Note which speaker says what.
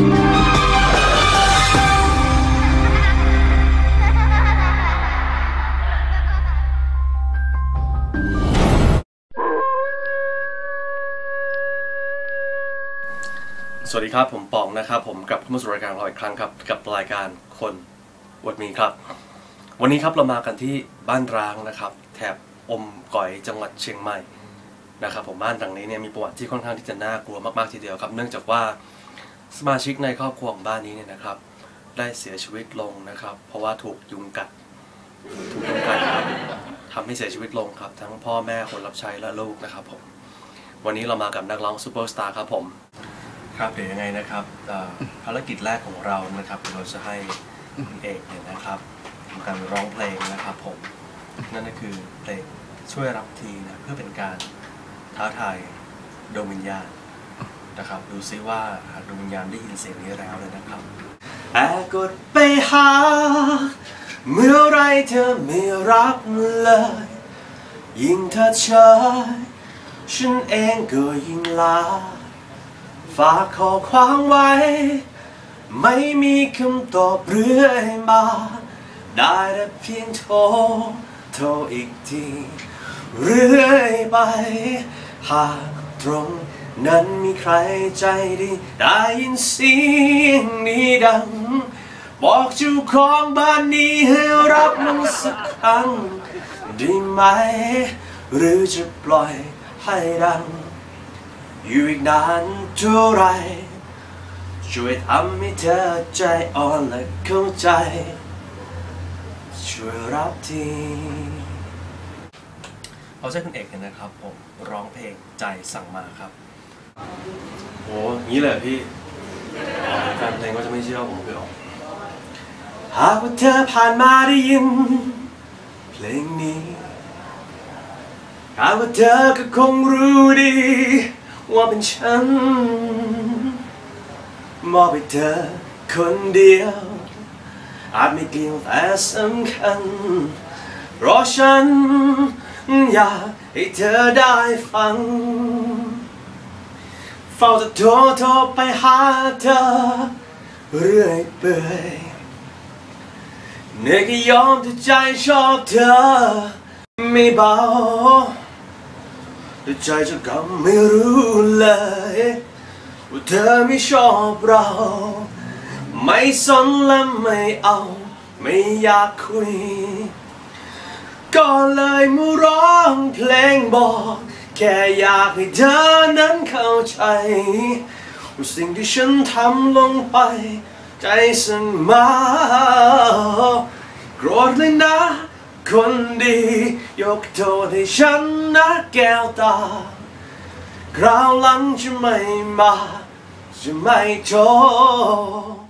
Speaker 1: สวัสดีครับ ผมปองนะครับ ผมกับเข้ามาสู่รายการเราอีกครั้งครับ กับรายการคนอวดมีครับ วันนี้ครับเรามากันที่บ้านร้างนะครับ แถบอมก่อยจังหวัดเชียงใหม่นะครับ ผมบ้านหลังนี้เนี่ยมีประวัติที่ค่อนข้างที่จะน่ากลัวมากๆทีเดียวครับ เนื่องจากว่า สมาชิกในครอบครัวของบ้านนี้เนี่ยนะครับ ได้เสียชีวิตลงนะครับ เพราะว่าถูกยุงกัดถูกยุงกัดครับทำให้เสียชีวิตลงครับ ทั้งพ่อแม่คนรับใช้และลูกนะครับผมวันนี้เรามากับนักร้องซูเปอร์สตาร์ครับผมครับเดี๋ยวยังไงนะครับภารกิจแรกของเรานะครับเดี๋ยวเราจะให้คุณเอกเนี่ยนะครับทำการร้องเพลงนะครับผมนั่นก็คือเพลงช่วยรับทีนะเพื่อเป็นการท้าทายดวงวิญญาณ นะครับ ดูซิว่าหากดวงวิญญาณได้ยินเสียงนี้แล้วเลยนะครับแอบกดไปหา เมื่อไรเธอไม่รับเลย ยิ่งเธอเฉยฉันเองก็ยิ่งลาฝากขอความไว้ ไม่มีคำตอบเรื่อยมา ได้แต่เพียงโทรโทรอีกที เรื่อยไป หากตรง นั้นมีใครใจดี ได้ยินเสียงนี้ดัง บอกเจ้าของบ้านนี้ให้รับมันสักครั้งได้ไหม หรือจะปล่อยให้ดัง อยู่อีกนานเท่าไร ช่วยทำให้เธอใจอ่อนและเข้าใจ ช่วยรับทีเอาใช่คุณเอกเนี่ยนะครับผมร้องเพลงใจสั่งมาครับ โอ้งี้เลยพี่แฟนเพลงก็จะไม่เชื่อผมคือออกหากว่าเธอผ่านมาได้ยิน เพลงนี้หากว่าเธอก็คงรู้ดี ว่าเป็นฉัน มอบให้เธอคนเดียว อาจไม่เกี่ยวแต่สำคัญ เพราะฉันอยากให้เธอได้ฟัง เฝ้าจะโทรโทรไปหาเธอ เรื่อยเปื่อยเหนื่อยก็ยอมที่ใจชอบเธอ ไม่เบาแต่ใจจะกำไม่รู้เลยว่าเธอไม่ชอบเรา ไม่สนและไม่เอา ไม่อยากคุย ก็เลยมาร้องเพลงบอก แค่อยากให้เธอนั้นเข้าใจว่าสิ่งที่ฉันทำลงไป ใจสั่งมาโกรธเลยนะ คนดี ยกโทษให้ฉันนะแก้วตาคราวหลังจะไม่มา จะไม่โทษ